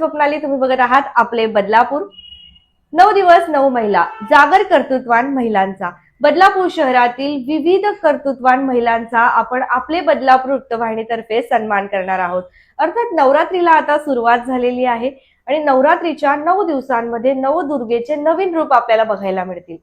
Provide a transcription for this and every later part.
स्वप्नाली तुम्ही बघत आहात आपले बदलापूर. नऊ दिवस नऊ महिला. जागर कर्तृत्वान महिलांचा. बदलापूर शहरातील विविध कर्तृत्वान महिलांचा आपण आपले बदलापूर वृत्तवाहिनीतर्फे सन्मान करणार आहोत. अर्थात नवरात्रीला आता सुरुवात झालेली आहे आणि नवरात्रीच्या नऊ दिवसांमध्ये नवदुर्गेचे नवीन रूप आपल्याला बघायला मिळतील.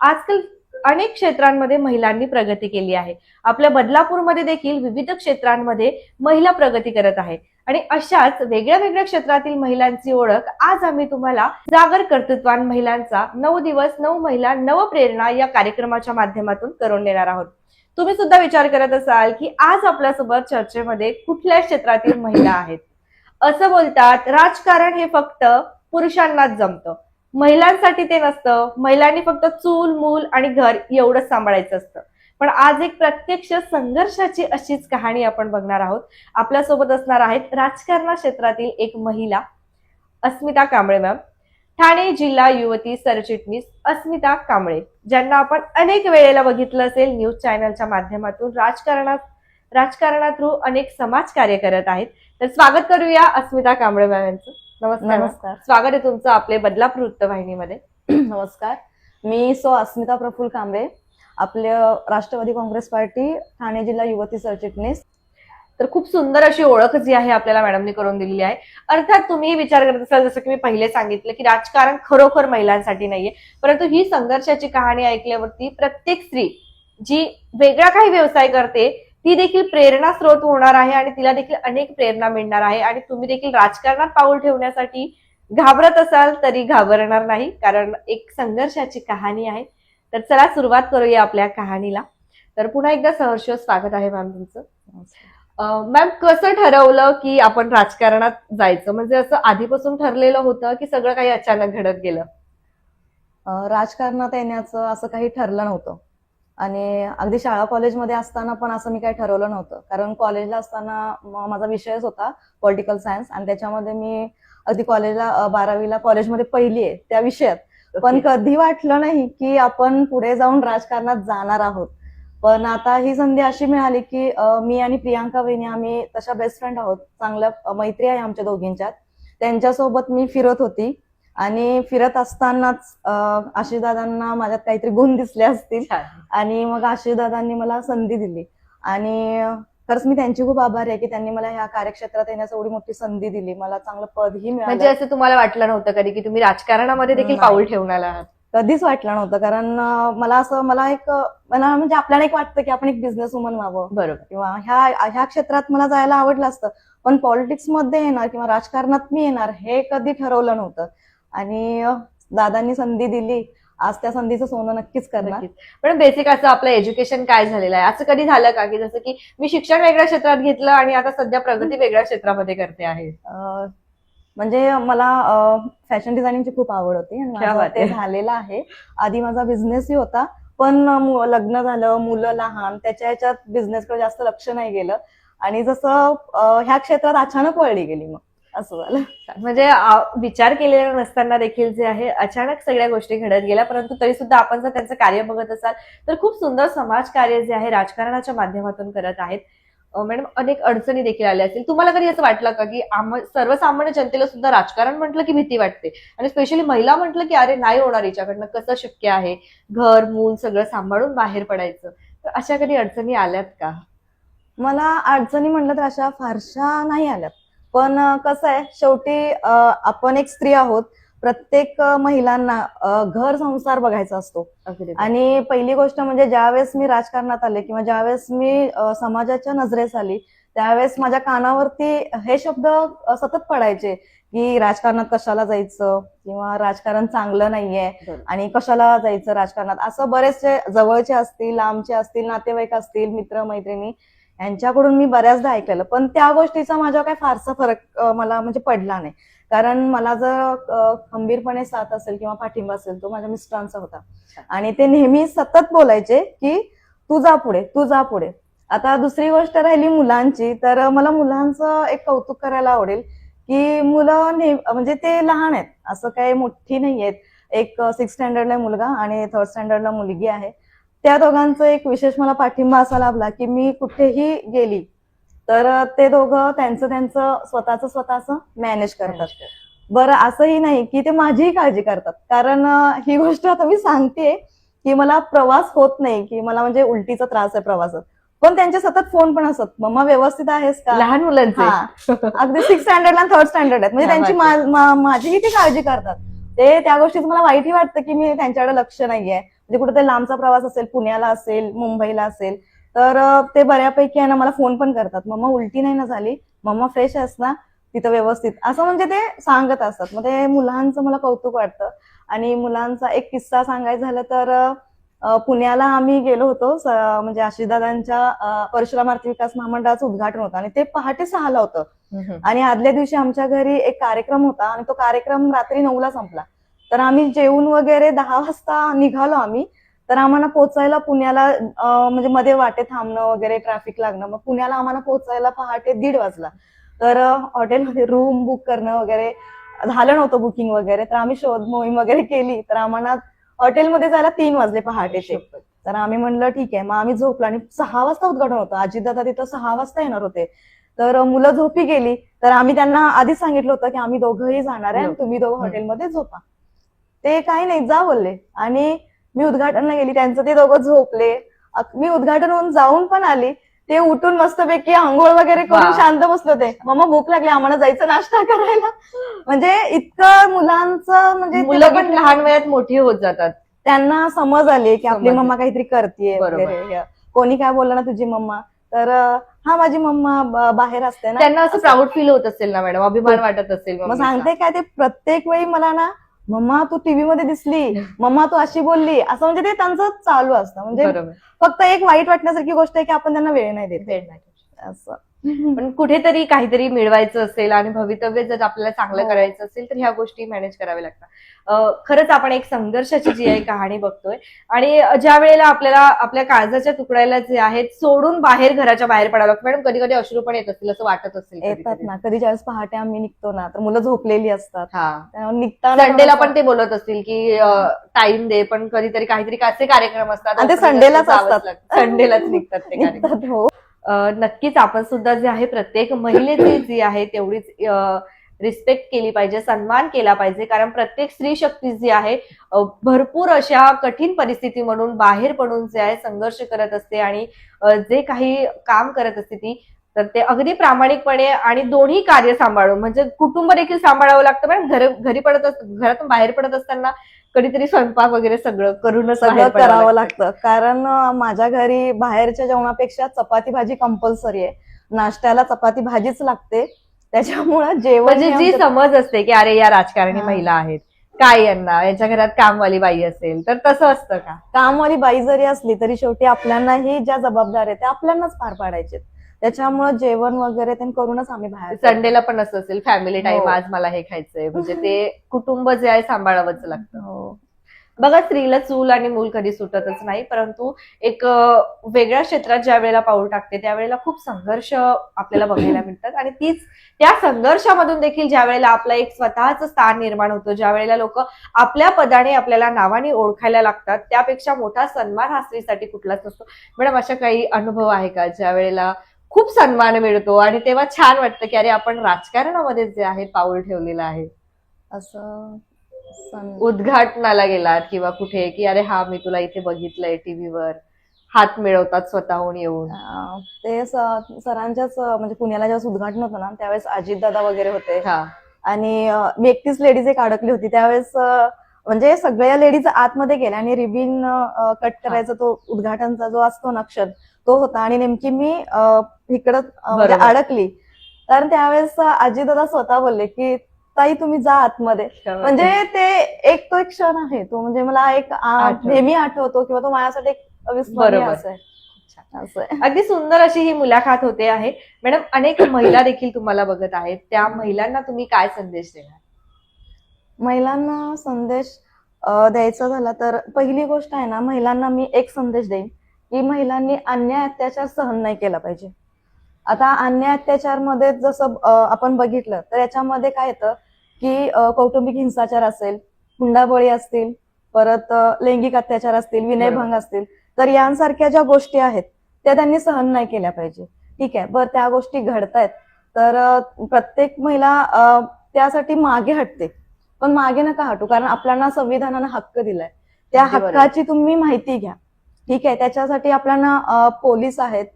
आजकाल अनेक क्षेत्रांमध्ये महिलांनी प्रगती केली आहे. आपल्या बदलापूरमध्ये देखील विविध क्षेत्रांमध्ये महिला प्रगती करत आहे. आणि अशाच वेगळ्या वेगळ्या क्षेत्रातील महिलांची ओळख आज आम्ही तुम्हाला जागर कर्तृत्वान महिलांचा नऊ दिवस नऊ महिला नवप्रेरणा या कार्यक्रमाच्या माध्यमातून करून देणार आहोत. तुम्ही सुद्धा विचार करत असाल की आज आपल्यासोबत चर्चेमध्ये कुठल्या क्षेत्रातील महिला आहेत? असं बोलतात राजकारण हे फक्त पुरुषांनाच जमतं. महिलांसाठी ते नसतं. महिलांनी फक्त चूल मूल आणि घर एवढंच सांभाळायचं असतं. पण आज एक प्रत्यक्ष संघर्षाची अशीच कहाणी आपण बघणार आहोत. आपल्यासोबत असणार आहेत राजकारणा क्षेत्रातील एक महिला अस्मिता कांबळे मॅम. ठाणे जिल्हा युवती सरचिटणीस अस्मिता कांबळे ज्यांना आपण अनेक वेळेला बघितलं असेल न्यूज चॅनलच्या माध्यमातून राजकारणात राजकारणा थ्रू अनेक समाज कार्य करत आहेत. तर स्वागत करूया अस्मिता कांबळे मॅम यांचं. नमस्कार. नमस्कार. स्वागत आहे तुमचं आपले बदलापूर वृत्तवाहिनीमध्ये. नमस्कार. मी सो अस्मिता प्रफुल कांबळे. आपल्या राष्ट्रवादी काँग्रेस पार्टी ठाणे जिल्हा युवती सरचिटणीस. तर खूप सुंदर अशी ओळख जी आहे आपल्याला मॅडमनी करून दिलेली आहे. अर्थात तुम्ही विचार करत असाल जसं की मी पहिले सांगितलं की राजकारण खरोखर महिलांसाठी नाहीये. परंतु ही संघर्षाची कहाणी ऐकल्यावरती प्रत्येक स्त्री जी वेगळा काही व्यवसाय करते ती देखील प्रेरणा स्रोत होणार आहे आणि तिला देखील अनेक प्रेरणा मिळणार आहे. आणि तुम्ही देखील राजकारणात पाऊल ठेवण्यासाठी घाबरत असाल तरी घाबरणार नाही कारण एक संघर्षाची कहाणी आहे. तर चला सुरुवात करूया आपल्या कहाणीला. तर पुन्हा एकदा सहर्ष स्वागत आहे मॅम तुमचं. मॅम कसं ठरवलं की आपण राजकारणात जायचं? म्हणजे असं आधीपासून ठरलेलं होतं की सगळं काही अचानक घडत गेलं? राजकारणात येण्याचं असं काही ठरलं नव्हतं. आणि अगदी शाळा कॉलेजमध्ये असताना पण असं मी काही ठरवलं नव्हतं. कारण कॉलेजला असताना माझा विषयच होता पॉलिटिकल सायन्स. आणि त्याच्यामध्ये मी अगदी कॉलेजला बारावीला कॉलेजमध्ये पहिली आहे त्या विषयात. पण. कधी वाटलं नाही की आपण पुढे जाऊन राजकारणात जाणार आहोत. पण आता ही संधी अशी मिळाली की मी आणि प्रियांका वहिनी आम्ही तशा बेस्ट फ्रेंड आहोत. चांगल्या मैत्री आहे आमच्या दोघींच्यात. त्यांच्यासोबत मी फिरत होती. आणि फिरत असतानाच आशिष दादांना माझ्यात काहीतरी गुण दिसले असतील. आणि मग आशिष दादांनी मला संधी दिली. आणि खरंच मी त्यांची खूप आभारी आहे की त्यांनी मला ह्या कार्यक्षेत्रात येण्याची एवढी मोठी संधी दिली. मला चांगलं पदही म्हणजे मिळालं असं तुम्हाला वाटलं नव्हतं कधी की तुम्ही राजकारणामध्ये देखील. पाऊल ठेवणार आहात? कधीच वाटलं नव्हतं कारण मला असं मला एक मला म्हणजे आपल्याला एक वाटतं की आपण एक बिझनेस वुमन व्हावं. बरोबर. किंवा ह्या ह्या क्षेत्रात मला जायला आवडलं असतं पण पॉलिटिक्समध्ये येणार किंवा राजकारणात मी येणार हे कधी ठरवलं नव्हतं. आणि दादांनी संधी दिली आज त्या संधीचं सोनं नक्कीच करणार. पण बेसिक असं आपलं एज्युकेशन काय झालेलं आहे? असं कधी झालं का? की जसं की मी शिक्षण वेगळ्या क्षेत्रात घेतलं आणि आता सध्या प्रगती वेगळ्या क्षेत्रामध्ये करते आहे. म्हणजे मला फॅशन डिझायनिंगची खूप आवड होती आणि ते. झालेलं आहे. आधी माझा बिझनेसही होता पण लग्न झालं मुलं लहान त्याच्या ह्याच्यात बिझनेसकडे जास्त लक्ष नाही गेलं. आणि जसं ह्या क्षेत्रात अचानक वळली गेली मग. असं झालं. म्हणजे विचार केलेला नसताना देखील जे आहे अचानक सगळ्या गोष्टी घडत गेल्या परंतु तरी सुद्धा आपण जर त्यांचं कार्य बघत असाल तर खूप सुंदर समाज कार्य जे आहे राजकारणाच्या माध्यमातून करत आहेत. मॅडम अनेक अडचणी देखील आल्या असतील. तुम्हाला कधी असं वाटलं का की आम सर्वसामान्य जनतेला सुद्धा राजकारण म्हटलं की भीती वाटते? आणि स्पेशली महिला म्हटलं की अरे नाही होणार हिच्याकडनं कसं शक्य आहे? घर मूल सगळं सांभाळून बाहेर पडायचं. तर अशा कधी अडचणी आल्यात का? मला अडचणी म्हटलं तर अशा फारशा नाही आल्यात. पण कसं आहे शेवटी आपण एक स्त्री आहोत. प्रत्येक महिलांना घर संसार बघायचा असतो. आणि पहिली गोष्ट म्हणजे ज्यावेळेस मी राजकारणात आले किंवा ज्यावेळेस मी समाजाच्या नजरेस आली त्यावेळेस माझ्या कानावरती हे शब्द सतत पडायचे की राजकारणात कशाला जायचं किंवा राजकारण चांगलं नाहीये. आणि कशाला जायचं राजकारणात? असं बरेचसे जवळचे असतील लांबचे असतील नातेवाईक असतील मित्र मैत्रिणी यांच्याकडून मी बऱ्याचदा ऐकलेलं. पण त्या गोष्टीचा माझ्या काय फारसा फरक मला म्हणजे पडला नाही. कारण मला जर खंबीरपणे साथ असेल किंवा पाठिंबा असेल तो माझ्या मिस्टरांचा होता. आणि ते नेहमी सतत बोलायचे की तू जा पुढे तू जा पुढे. आता दुसरी गोष्ट राहिली मुलांची तर मला मुलांचं एक कौतुक करायला आवडेल की मुलं म्हणजे ते लहान आहेत. असं काही मोठी नाही आहेत एक सिक्स स्टँडर्डला मुलगा आणि थर्ड स्टँडर्डला मुलगी आहे. त्या दोघांचं एक विशेष मला पाठिंबा असा लाभला की मी कुठेही गेली तर ते दोघं त्यांचं त्यांचं स्वतःच स्वतःच मॅनेज करतात. बरं असंही नाही की ते माझीही काळजी करतात. कारण ही गोष्ट आता मी सांगते की मला प्रवास होत नाही की मला म्हणजे उलटीचा त्रास आहे प्रवासात. पण त्यांचे सतत फोन पण असत मम्मा व्यवस्थित आहेस का? लहान मुलांचे. अगदी सिक्स स्टँडर्ड आणि थर्ड स्टँडर्ड आहेत. म्हणजे त्यांची माझीही ती काळजी करतात. ते त्या गोष्टीत मला वाईटही वाटतं की मी त्यांच्याकडे लक्ष नाहीये. म्हणजे कुठे लांबचा प्रवास असेल पुण्याला असेल मुंबईला असेल तर ते बऱ्यापैकी आहे ना मला फोन पण करतात. मम्मा उलटी नाही ना झाली? मम्मा फ्रेश आहेस ना? तिथं व्यवस्थित. असं म्हणजे ते सांगत असतात. मग ते मुलांचं मला कौतुक वाटतं. आणि मुलांचा एक किस्सा सांगायचा झालं तर पुण्याला आम्ही गेलो होतो म्हणजे आशिषदादांच्या परशुराम आर्थिक विकास महामंडळाचं उद्घाटन होतं. आणि ते पहाटे सहाला होतं. आणि आदल्या दिवशी आमच्या घरी एक कार्यक्रम होता. आणि तो कार्यक्रम रात्री नऊला संपला. तर आम्ही जेवून वगैरे दहा वाजता निघालो आम्ही. तर आम्हाला पोचायला पुण्याला म्हणजे मध्ये वाटे थांबणं वगैरे ट्रॅफिक लागणं मग पुण्याला आम्हाला पोचायला पहाटे दीड वाजला. तर हॉटेलमध्ये रूम बुक करणं वगैरे झालं नव्हतं बुकिंग वगैरे. तर आम्ही शोध मोहीम वगैरे केली. तर आम्हाला हॉटेलमध्ये जायला तीन वाजले पहाटेचे. तर आम्ही म्हणलं ठीक आहे. मग आम्ही झोपलो आणि सहा वाजता उद्घाटन होतं. अजितदादा तिथं सहा वाजता येणार होते. तर मुलं झोपी गेली. तर आम्ही त्यांना आधीच सांगितलं होतं की आम्ही दोघंही जाणार आहे आणि तुम्ही दोघं. हॉटेलमध्ये झोपा. ते काही नाही जा बोलले. आणि मी उद्घाटनला गेली त्यांचं ते दोघं झोपले. मी उद्घाटन होऊन जाऊन पण आली. ते उठून मस्तपैकी आंघोळ वगैरे करून. शांत बसले होते. मम्मा भूक लागली आम्हाला जायचं नाश्ता करायला. म्हणजे इतकं मुलांचं म्हणजे ते मुलं पण लहान वयात मोठी होत जातात. त्यांना समज आली की आपली मम्मा काहीतरी करते. वगैरे. कोणी काय बोललं ना तुझी मम्मा तर हा माझी मम्मा बाहेर असते ना. त्यांना असं प्राऊड फील होत असेल ना मॅडम? अभिमान वाटत असेल मग. सांगते काय ते प्रत्येक वेळी मला ना मम्मा तू टीव्ही मध्ये दिसली. मम्मा तू अशी बोलली. असं म्हणजे ते त्यांचं चालू असतं. म्हणजे फक्त एक वाईट वाटण्यासारखी गोष्ट आहे की आपण त्यांना वेळ नाही देत. वेळ नाही. असं. पण कुठेतरी काहीतरी मिळवायचं असेल आणि भवितव्य जर आपल्याला चांगलं हो. करायचं असेल तर ह्या गोष्टी मॅनेज कराव्या लागतात. खरंच आपण एक संघर्षाची जी आहे कहाणी बघतोय. आणि ज्या वेळेला आपल्याला आपल्या काळजाच्या तुकड्याला जे आहेत सोडून बाहेर घराच्या बाहेर पडावं लागतं. मॅडम कधी कधी अश्रू पण येत असतील असं वाटत असेल येतात. ना. कधी ज्यावेळेस पहाटे आम्ही निघतो ना तर मुलं झोपलेली असतात. हा. निघताना संडेला पण ते बोलत असतील की टाइम दे पण कधीतरी काहीतरी असे कार्यक्रम असतात. ते संडेलाच असतात. संडेलाच निघतात ते कार्यक्रम. निघतात हो. नक्कीच आपण सुद्धा जे आहे प्रत्येक महिलेची जी आहे तेवढीच रिस्पेक्ट केली पाहिजे सन्मान केला पाहिजे. कारण प्रत्येक स्त्री शक्ती जी आहे भरपूर अशा कठीण परिस्थिती म्हणून बाहेर पडून जे आहे संघर्ष करत असते आणि जे काही काम करत असते ती तर ते अगदी प्रामाणिकपणे आणि दोन्ही कार्य सांभाळून म्हणजे कुटुंब देखील सांभाळावं लागतं पण घर घरी पडत घरातून बाहेर पडत असताना कधीतरी स्वयंपाक वगैरे सगळं करूनच सगळं करावं लागतं. कारण माझ्या घरी बाहेरच्या जेवणापेक्षा चपाती भाजी कंपल्सरी आहे. नाश्त्याला चपाती भाजीच लागते. त्याच्यामुळं जेवण म्हणजे जी समज असते की अरे या राजकारणी. महिला आहेत. काय यांना? यांच्या घरात कामवाली बाई असेल तर तसं असतं का? कामवाली बाई जरी असली तरी शेवटी आपल्यालाही ज्या जबाबदार आहेत त्या आपल्यालाच पार पाडायचे त्याच्यामुळं जेवण वगैरे ते करूनच आम्ही बाहेर. संडेला पण असं असेल फॅमिली टाइम हो. आज मला हे खायचंय म्हणजे ते कुटुंब जे आहे सांभाळावंच लागतं हो. बघा स्त्रीला चूल आणि मूल कधी सुटतच नाही परंतु एक वेगळ्या क्षेत्रात ज्या वेळेला पाऊल टाकते त्यावेळेला खूप संघर्ष आपल्याला बघायला मिळतात आणि तीच त्या संघर्षामधून देखील ज्या वेळेला आपलं एक स्वतःच स्थान निर्माण होतं ज्या वेळेला लोक आपल्या पदाने आपल्याला नावाने ओळखायला लागतात त्यापेक्षा मोठा सन्मान हा स्त्रीसाठी कुठलाच नसतो मॅडम अशा काही अनुभव आहे का ज्या वेळेला खूप सन्मान मिळतो आणि तेव्हा छान वाटतं की अरे आपण राजकारणामध्ये जे आहे पाऊल ठेवलेलं आहे. असं उद्घाटनाला गेलात किंवा कुठे की अरे हा मी तुला इथे बघितलंय टीव्हीवर. हात मिळवतात स्वतःहून येऊन. अं, ते स- सरांच्याच अं, म्हणजे पुण्याला ज्यावेळेस उद्घाटन होतं ना त्यावेळेस अजितदादा वगैरे होते. हा. आणि अं, मी एकटीच लेडीज एक अडकली होती. त्यावेळेस अं, म्हणजे सगळ्या लेडीज आतमध्ये गेल्या आणि रिबिन कट करायचा तो उद्घाटनचा जो असतो ना क्षण तो होता. आणि नेमकी मी अं, इकडं अं, म्हणजे. अडकली. तर त्यावेळेस अजितदादा स्वतः बोलले की ताई तुम्ही जा आतमध्ये. म्हणजे ते एक तो एक क्षण आहे. तो म्हणजे मला एक. नेहमी आठवतो किंवा तो माझ्यासाठी एक. अगदी सुंदर अशी ही मुलाखत होते आहे. मॅडम अनेक महिला देखील तुम्हाला बघत आहेत. त्या महिलांना तुम्ही काय संदेश देणार? महिलांना संदेश द्यायचा झाला तर पहिली गोष्ट आहे ना महिलांना मी एक संदेश देईन की महिलांनी अन्याय अत्याचार सहन नाही केला पाहिजे. आता अन्याय अत्याचारमध्ये जसं आपण बघितलं तर याच्यामध्ये काय येतं की कौटुंबिक हिंसाचार असेल हुंडाबळी असतील परत लैंगिक अत्याचार असतील विनयभंग असतील तर यांसारख्या ज्या गोष्टी आहेत त्या त्यांनी सहन नाही केल्या पाहिजे. ठीक आहे बरं त्या गोष्टी घडतायत तर प्रत्येक महिला त्यासाठी मागे हटते. पण मागे नका हटू कारण आपल्याला संविधानानं हक्क दिलाय. त्या. हक्काची तुम्ही माहिती घ्या. ठीक आहे त्याच्यासाठी आपल्याला पोलीस आहेत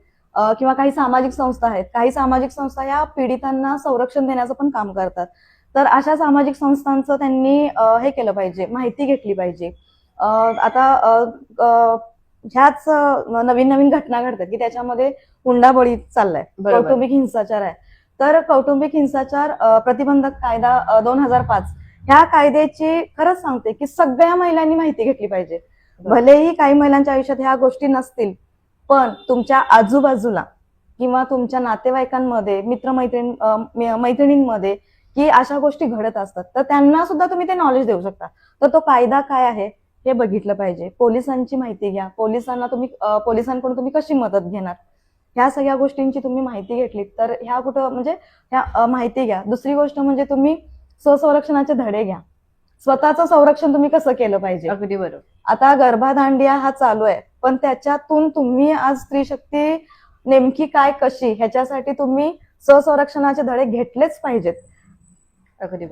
किंवा काही सामाजिक संस्था आहेत. काही सामाजिक संस्था या पीडितांना संरक्षण देण्याचं पण काम करतात. तर अशा सामाजिक संस्थांचं त्यांनी हे केलं पाहिजे माहिती घेतली पाहिजे. आता ह्याच नवीन नवीन घटना घडतात की त्याच्यामध्ये हुंडाबळी चाललाय. कौटुंबिक हिंसाचार आहे. तर कौटुंबिक हिंसाचार प्रतिबंधक कायदा दोन हजार पाच ह्या कायद्याची खरंच सांगते की सगळ्या महिलांनी माहिती घेतली पाहिजे. भलेही काही महिलांच्या आयुष्यात ह्या गोष्टी नसतील पण तुमच्या आजूबाजूला किंवा तुमच्या नातेवाईकांमध्ये मित्रमैत्रिण मैत्रिणींमध्ये की अशा गोष्टी घडत असतात तर त्यांना सुद्धा तुम्ही ते नॉलेज देऊ शकता. तर तो कायदा काय आहे हे बघितलं पाहिजे. पोलिसांची माहिती घ्या. पोलिसांना तुम्ही पोलिसांकडून तुम्ही कशी मदत घेणार? ह्या सगळ्या गोष्टींची तुम्ही माहिती घेतली तर ह्या कुठं म्हणजे ह्या माहिती घ्या. दुसरी गोष्ट म्हणजे तुम्ही स्वसंरक्षणाचे धडे घ्या. स्वतःचं संरक्षण तुम्ही कसं केलं पाहिजे? अगदी बरोबर. आता गर्भादांडिया हा चालू आहे. पण त्याच्यातून तुम्ही आज स्त्री शक्ती नेमकी काय कशी? ह्याच्यासाठी तुम्ही स्वसंरक्षणाचे धडे घेतलेच पाहिजेत. अगदी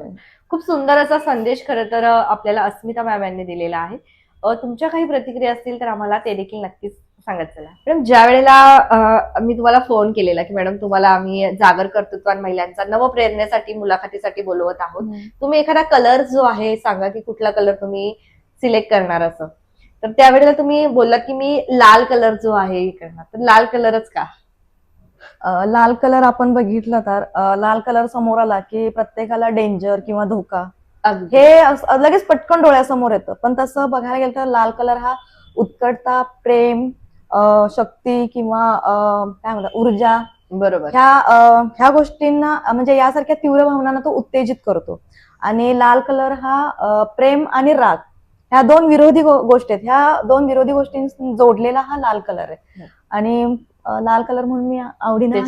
खूप सुंदर असा संदेश खरं तर आपल्याला अस्मिता मॅम यांनी दिलेला आहे. तुमच्या काही प्रतिक्रिया असतील तर आम्हाला ते देखील नक्कीच सांगत चला. मॅडम ज्या वेळेला मी तुम्हाला फोन केलेला की मॅडम तुम्हाला आम्ही जागर कर्तृत्वान महिलांचा नवप्रेरणेसाठी मुलाखतीसाठी बोलवत आहोत. तुम्ही एखादा कलर जो आहे सांगा की कुठला कलर तुम्ही सिलेक्ट करणार असं. तर त्यावेळेला तुम्ही बोललात की मी लाल कलर जो आहे करणार तर लाल कलरच का? अं, लाल कलर आपण बघितलं तर अं, लाल कलर समोर आला की प्रत्येकाला डेंजर किंवा धोका. अगदी. हे अस- लगेच पटकन डोळ्यासमोर येतं. पण तसं बघायला गेलं तर लाल कलर हा उत्कटता प्रेम अं, शक्ती किंवा अं, काय म्हणतात ऊर्जा बरोबर. ह्या अं, ह्या गोष्टींना अं, म्हणजे यासारख्या तीव्र भावनांना तो उत्तेजित करतो. आणि लाल कलर हा अं, प्रेम आणि राग. ह्या दोन विरोधी गोष्टी आहेत. ह्या दोन विरोधी गोष्टी जोडलेला हा लाल कलर आहे. हं. आणि लाल कलर म्हणून मी आवडीने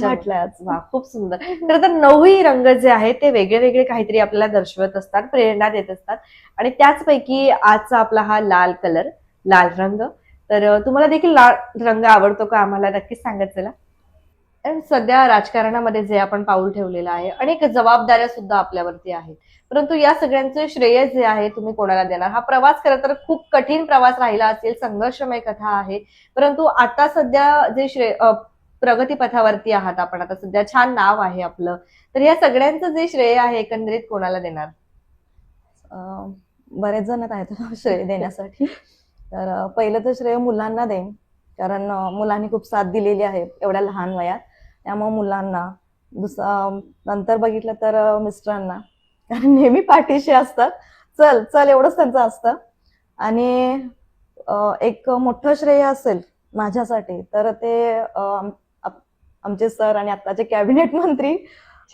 वा खूप सुंदर. तर नऊही रंग जे आहेत ते वेगळे वेगळे काहीतरी आपल्याला दर्शवत असतात प्रेरणा देत असतात. आणि त्याचपैकी आजचा आपला हा लाल कलर लाल रंग. तर तुम्हाला देखील लाल रंग आवडतो का? आम्हाला नक्कीच सांगत चला. सध्या राजकारणामध्ये जे आपण पाऊल ठेवलेलं आहे अनेक जबाबदाऱ्या सुद्धा आपल्यावरती आहेत. परंतु या सगळ्यांचे श्रेय जे आहे तुम्ही कोणाला देणार? हा प्रवास खरं तर खूप कठीण प्रवास राहिला असेल संघर्षमय कथा आहे. परंतु आता सध्या जे श्रेय प्रगतीपथावरती आहात आपण आता सध्या छान नाव आहे आपलं. तर या सगळ्यांचं जे श्रेय आहे एकंदरीत कोणाला देणार? बरेच जण आहेत हो, श्रेय देण्यासाठी. तर पहिलं तर श्रेय मुलांना देईन. कारण मुलांनी खूप साथ दिलेली आहे एवढ्या लहान वयात. त्यामुळे मुलांना दुसरं नंतर बघितलं तर मिस्टरांना. कारण नेहमी पाठीशी असतात. चल चल एवढंच त्यांचं असतं. आणि एक मोठं श्रेय असेल माझ्यासाठी तर ते आमचे सर आणि आत्ताचे कॅबिनेट मंत्री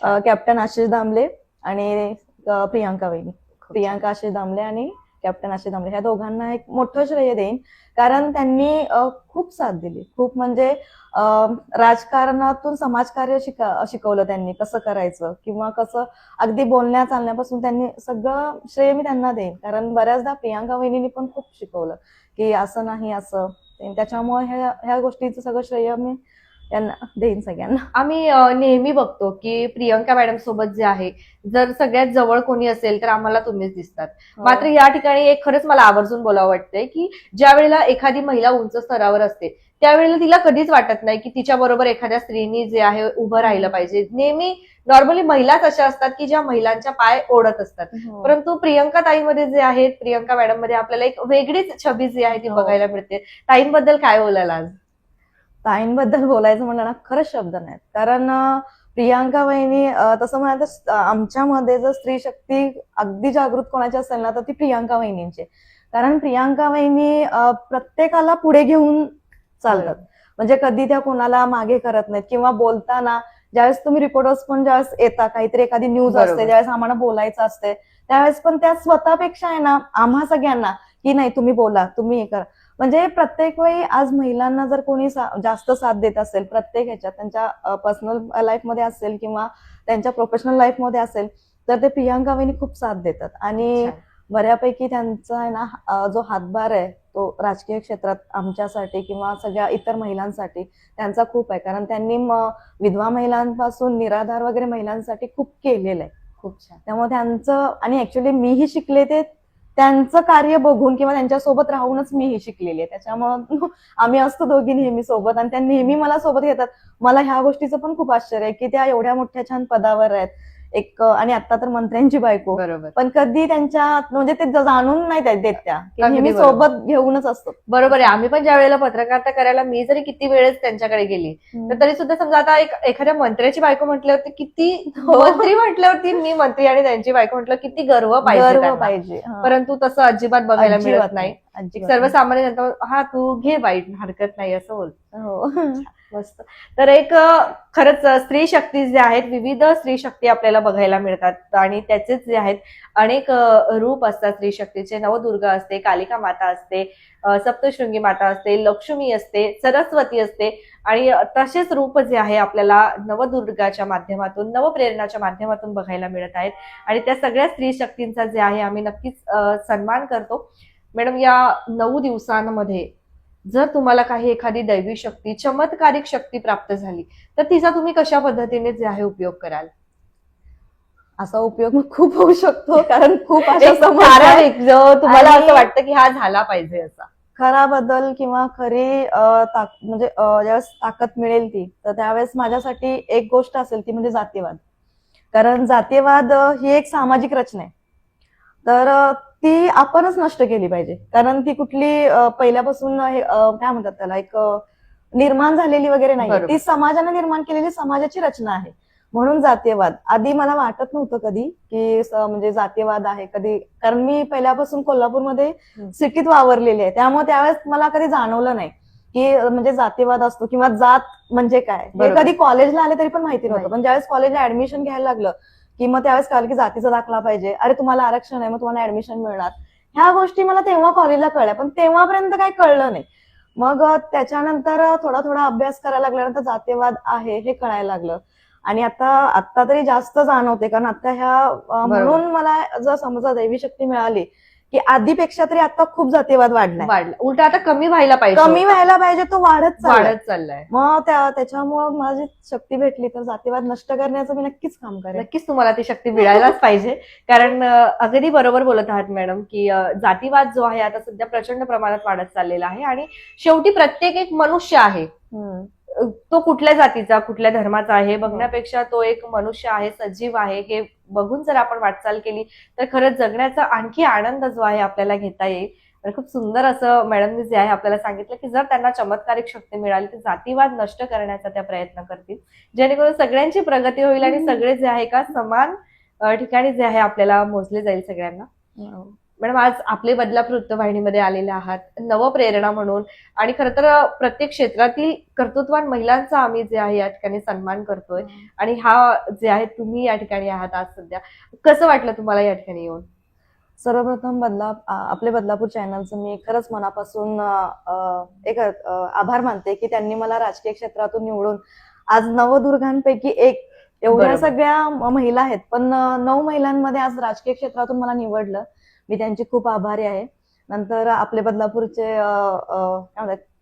कॅप्टन आशिष दामले आणि प्रियांका वहिनी. प्रियांका आशिष दामले आणि कॅप्टन आशिष दामले ह्या दोघांना एक मोठं श्रेय देईन. कारण त्यांनी खूप साथ दिली. खूप म्हणजे राजकारणातून समाजकार्य शिका शिकवलं त्यांनी कसं करायचं किंवा कसं अगदी बोलण्या चालण्यापासून त्यांनी सगळं श्रेय मी त्यांना देईन. कारण बऱ्याचदा प्रियांका वहिनीने पण खूप शिकवलं की असं नाही असं. त्याच्यामुळे ह्या ह्या गोष्टीचं सगळं श्रेय मी त्यांना देईन सगळ्यांना. आम्ही नेहमी बघतो की प्रियंका मॅडम सोबत जे आहे जर सगळ्यात जवळ कोणी असेल तर आम्हाला तुम्हीच दिसतात. मात्र या ठिकाणी एक खरंच मला आवर्जून बोलावं वाटतंय की ज्या वेळेला एखादी महिला उंच स्तरावर असते त्यावेळेला तिला कधीच वाटत नाही की तिच्या बरोबर एखाद्या स्त्रीनी जे आहे उभं राहिलं पाहिजे. नेहमी नॉर्मली महिलाच अशा असतात की ज्या महिलांच्या पाय ओढत असतात. हो. परंतु प्रियंका ताईमध्ये जे आहेत प्रियंका मॅडममध्ये आपल्याला एक वेगळीच छबी जी आहे ती हो. बघायला मिळते. ताईंबद्दल काय बोलायला आज? ताईंबद्दल बोलायचं म्हणलं ना खरंच शब्द नाहीत. कारण प्रियांका वहिनी तसं म्हणाल तर आमच्यामध्ये जर स्त्री शक्ती अगदी जागृत कोणाची असेल ना तर ती प्रियांका वहिनींची. कारण प्रियांका वहिनी प्रत्येकाला पुढे घेऊन चालतात. म्हणजे कधी त्या कोणाला मागे करत नाहीत किंवा बोलताना ज्यावेळेस तुम्ही रिपोर्टर्स पण ज्यावेळेस येता काहीतरी एखादी न्यूज. असते ज्यावेळेस आम्हाला बोलायचं असते त्यावेळेस पण त्या स्वतःपेक्षा आहे ना आम्हा सगळ्यांना की नाही तुम्ही बोला तुम्ही हे करा. म्हणजे प्रत्येक वेळी आज महिलांना जर कोणी सा- जास्त साथ देत असेल प्रत्येक ह्याच्यात त्यांच्या पर्सनल लाईफमध्ये असेल किंवा त्यांच्या प्रोफेशनल लाईफमध्ये असेल तर ते प्रियांका वहिनी खूप साथ देतात. आणि. बऱ्यापैकी त्यांचा आहे ना जो हातभार आहे तो राजकीय क्षेत्रात आमच्यासाठी किंवा सगळ्या इतर महिलांसाठी त्यांचा खूप आहे. कारण त्यांनी विधवा महिलांपासून निराधार वगैरे महिलांसाठी खूप केलेलं आहे. खूप छान. त्यामुळे त्यांचं आणि ऍक्च्युली मीही शिकले ते त्यांचं कार्य बघून किंवा त्यांच्यासोबत राहूनच मीही शिकलेली आहे. त्याच्यामुळं आम्ही असतो दोघी नेहमी सोबत आणि त्या नेहमी मला सोबत घेतात मला ह्या गोष्टीचं पण खूप आश्चर्य आहे की त्या एवढ्या मोठ्या छान पदावर आहेत. एक आणि आता तर मंत्र्यांची बायको बरोबर पण कधी त्यांच्या म्हणजे ते जाणून नाही देत त्या नेहमी. सोबत घेऊनच असतो बरोबर आहे आम्ही पण ज्या वेळेला पत्रकारिता करायला मी जरी किती वेळेस त्यांच्याकडे गेली तर तरी सुद्धा समजा आता एक एखाद्या मंत्र्याची बायको म्हटल्यावरती किती हो. मंत्री म्हटल्यावरती मी मंत्री आणि त्यांची बायको म्हटलं किती गर्व पाहिजे. पाहिजे. परंतु तसं अजिबात बघायला मिळत नाही सर्वसामान्य जनता हा तू घे बाईट हरकत नाही असं बोलत. हो मस्त. तर एक खरंच स्त्री शक्ती जे आहेत विविध स्त्री शक्ती आपल्याला बघायला मिळतात. आणि त्याचेच जे आहेत अनेक रूप असतात स्त्री शक्तीचे. नवदुर्गा असते कालिका माता असते सप्तशृंगी माता असते लक्ष्मी असते सरस्वती असते. आणि तसेच रूप जे आहे आपल्याला नवदुर्गाच्या माध्यमातून नवप्रेरणाच्या माध्यमातून बघायला मिळत आहेत. आणि त्या सगळ्या स्त्री शक्तींचा जे आहे आम्ही नक्कीच सन्मान करतो. मॅडम या नऊ दिवसांमध्ये जर तुम्हाला काही एखादी दैवी शक्ती चमत्कारिक शक्ती प्राप्त झाली तर तिचा तुम्ही कशा पद्धतीने जे आहे उपयोग कराल? असा उपयोग मग खूप होऊ शकतो कारण खूप तुम्हाला असं वाटतं की हा झाला पाहिजे असा. खरा बदल किंवा खरी म्हणजे ज्यावेळेस ताकद मिळेल ती तर त्यावेळेस माझ्यासाठी एक गोष्ट असेल ती म्हणजे जातीवाद. कारण जातीयवाद अ, ही एक सामाजिक रचना आहे. तर ती आपणच नष्ट केली पाहिजे कारण ती कुठली पहिल्यापासून काय म्हणतात त्याला एक निर्माण झालेली वगैरे नाही. ती समाजाने निर्माण केलेली समाजाची रचना आहे म्हणून जातीयवाद आधी मला वाटत नव्हतं कधी की म्हणजे जातीयवाद आहे कधी कारण मी पहिल्यापासून कोल्हापूरमध्ये. सिटीत वावरलेली आहे त्यामुळे त्यावेळेस मला कधी जाणवलं नाही की म्हणजे जातीवाद असतो किंवा जात म्हणजे काय. कधी कॉलेजला आले तरी पण माहिती नव्हतं. पण ज्यावेळेस कॉलेजला ऍडमिशन घ्यायला लागलं की मग त्यावेळेस कळलं की जातीचा दाखला पाहिजे. अरे तुम्हाला आरक्षण आहे मग तुम्हाला ऍडमिशन मिळणार. ह्या गोष्टी मला तेव्हा कॉलेजला कळल्या पण तेव्हापर्यंत काही कळलं नाही. मग त्याच्यानंतर थोडा थोडा अभ्यास करायला लागल्यानंतर जातीयवाद आहे हे कळायला लागलं. आणि आता आता तरी जास्त जाणवते कारण आता ह्या म्हणून मला जर समजा दैवी शक्ती मिळाली की आधीपेक्षा तरी आता खूप जातीयवाद वाढलाय. वाढला. उलट आता कमी व्हायला पाहिजे कमी. व्हायला पाहिजे तो वाढत. वाढत चाललाय. मग त्या त्याच्यामुळं माझी शक्ती भेटली तर जातीवाद नष्ट करण्याचं मी नक्कीच काम करेन. नक्कीच तुम्हाला ती शक्ती मिळायलाच पाहिजे. कारण अगदी बरोबर बोलत आहात मॅडम की जातीवाद जो आहे आता सध्या प्रचंड प्रमाणात वाढत चाललेला आहे आणि शेवटी प्रत्येक एक मनुष्य आहे. तो कुठल्या जातीचा कुठल्या धर्माचा आहे? बघण्यापेक्षा तो एक मनुष्य आहे सजीव आहे हे बघून जर आपण वाटचाल केली तर खरंच जगण्याचा आणखी आनंद जो आहे आपल्याला घेता येईल. आणि खूप सुंदर असं मॅडमनी जे आहे आपल्याला सांगितलं की जर त्यांना चमत्कारिक शक्ती मिळाली तर जातीवाद नष्ट करण्याचा त्या प्रयत्न करतील. जेणेकरून सगळ्यांची प्रगती होईल आणि. सगळे जे आहे का समान ठिकाणी जे आहे आपल्याला मोजले जाईल सगळ्यांना. मॅडम आज आपले बदलापूर वृत्तवाहिनीमध्ये आलेले आहात. नवप्रेरणा म्हणून. आणि खरं तर प्रत्येक क्षेत्रातील कर्तृत्वान महिलांचा आम्ही जे आहे या ठिकाणी सन्मान करतोय. आणि हा जे आहे तुम्ही या ठिकाणी आहात आज सध्या. कसं वाटलं तुम्हाला या ठिकाणी येऊन? सर्वप्रथम बदला आपले बदलापूर चॅनलचं मी खरंच मनापासून एक आभार मानते की त्यांनी मला राजकीय क्षेत्रातून निवडून आज नवदुर्गांपैकी एक एवढ्या. सगळ्या महिला आहेत. पण नऊ महिलांमध्ये आज राजकीय क्षेत्रातून मला निवडलं. मी त्यांची खूप आभारी आहे. नंतर आपले बदलापूरचे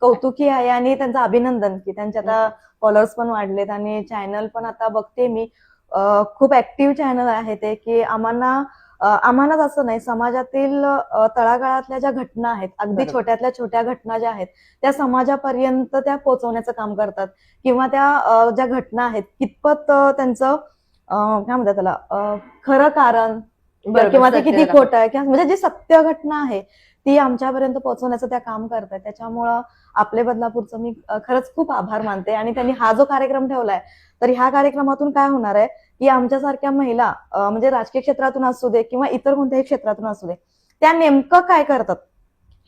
कौतुकी आहे आणि त्यांचं अभिनंदन की त्यांचे आता फॉलोअर्स पण वाढलेत आणि चॅनल पण आता बघते मी. खूप ऍक्टिव्ह चॅनल आहे ते की आम्हाला आम्हालाच असं नाही समाजातील तळागाळातल्या ज्या घटना आहेत अगदी. छोट्यातल्या छोट्या घटना ज्या आहेत त्या समाजापर्यंत त्या पोहोचवण्याचं काम करतात. किंवा त्या ज्या घटना आहेत कितपत त्यांचं काय म्हणतात त्याला खरं कारण किंवा ते किती. खोटं आहे किंवा म्हणजे जी सत्य घटना आहे ती आमच्यापर्यंत पोहोचवण्याचं त्या काम करतात त्याच्यामुळं आपले बदलापूरचं मी खरंच खूप आभार मानते आणि त्यांनी हा जो कार्यक्रम ठेवलाय तर ह्या कार्यक्रमातून काय होणार आहे की आमच्यासारख्या महिला म्हणजे राजकीय क्षेत्रातून असू दे किंवा इतर कोणत्याही क्षेत्रातून असू दे त्या नेमकं काय करतात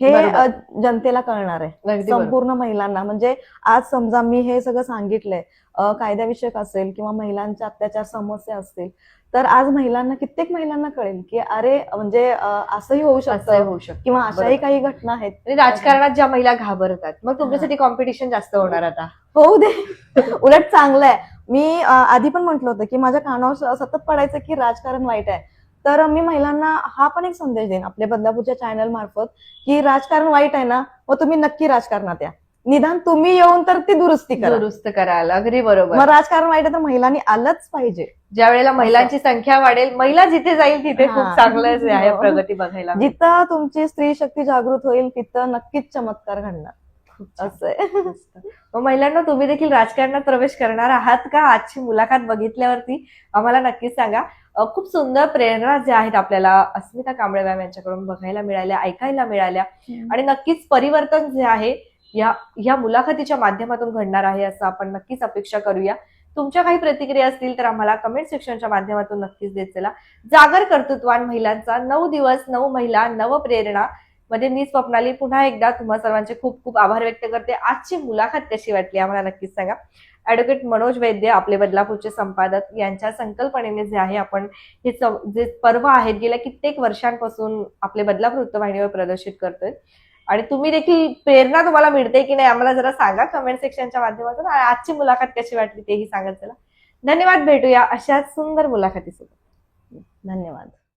हे. अ, जनतेला कळणार आहे. अगदी बरोबर. संपूर्ण महिलांना. म्हणजे आज समजा मी हे सगळं सांगितलंय अ, कायद्याविषयक असेल किंवा महिलांच्या अत्याचार समस्या असतील तर आज महिलांना कित्येक महिलांना कळेल की अरे म्हणजे अ, असंही होऊ असंही शकतं होऊ शकतं. किंवा अशाही बरोबर. काही घटना आहेत. आणि राजकारणात ज्या महिला घाबरतात मग तुमच्यासाठी कॉम्पिटिशन जास्त होणार आता. होऊ दे. उलट चांगलं आहे मी अ, आधी पण म्हंटल होतं की माझ्या कानावर स- सतत पडायचं की राजकारण वाईट आहे. तर मी महिलांना हा पण एक संदेश देईन आपल्या बदलापूरच्या चॅनल मार्फत की राजकारण वाईट आहे ना मग तुम्ही नक्की राजकारणात या. निदान तुम्ही येऊन तर ती दुरुस्ती करा. दुरुस्त करायला अगदी बरोबर. मग राजकारण वाईट आहे तर महिलांनी आलंच पाहिजे. ज्या वेळेला महिलांची संख्या वाढेल महिला जिथे जाईल तिथे खूप. चांगलंच आहे हो. प्रगती बघायला. जिथं तुमची स्त्री शक्ती जागृत होईल तिथं नक्कीच चमत्कार घडणार. असं मग महिलांना तुम्ही देखील राजकारणात प्रवेश करणार आहात का? आजची मुलाखत बघितल्यावरती आम्हाला नक्कीच सांगा. खूप सुंदर प्रेरणा ज्या आहेत आपल्याला अस्मिता कांबळे मॅम यांच्याकडून बघायला मिळाल्या ऐकायला मिळाल्या. आणि नक्कीच परिवर्तन जे आहे या या मुलाखतीच्या माध्यमातून घडणार आहे असं आपण नक्कीच अपेक्षा करूया. तुमच्या काही प्रतिक्रिया असतील तर आम्हाला कमेंट सेक्शनच्या माध्यमातून नक्कीच देत चला. जागर कर्तृत्वान महिलांचा नऊ दिवस नऊ महिला नव प्रेरणा म्हणजे मी स्वप्नाली पुन्हा एकदा तुम्हा सर्वांचे खूप खूप आभार व्यक्त करते. आजची मुलाखत कशी वाटली आम्हाला नक्कीच सांगा. ऍडव्होकेट मनोज वैद्य आपले बदलापूरचे संपादक यांच्या संकल्पनेने जे आहे आपण हे जे पर्व आहेत गेल्या कित्येक वर्षांपासून आपले बदलापूर वृत्तवाहिनीवर प्रदर्शित करतोय. आणि तुम्ही देखील प्रेरणा तुम्हाला मिळते की नाही आम्हाला जरा सांगा कमेंट सेक्शनच्या माध्यमातून. आणि आजची मुलाखत कशी वाटली तेही सांगत चला. धन्यवाद भेटूया अशाच सुंदर मुलाखतीसोबत. धन्यवाद.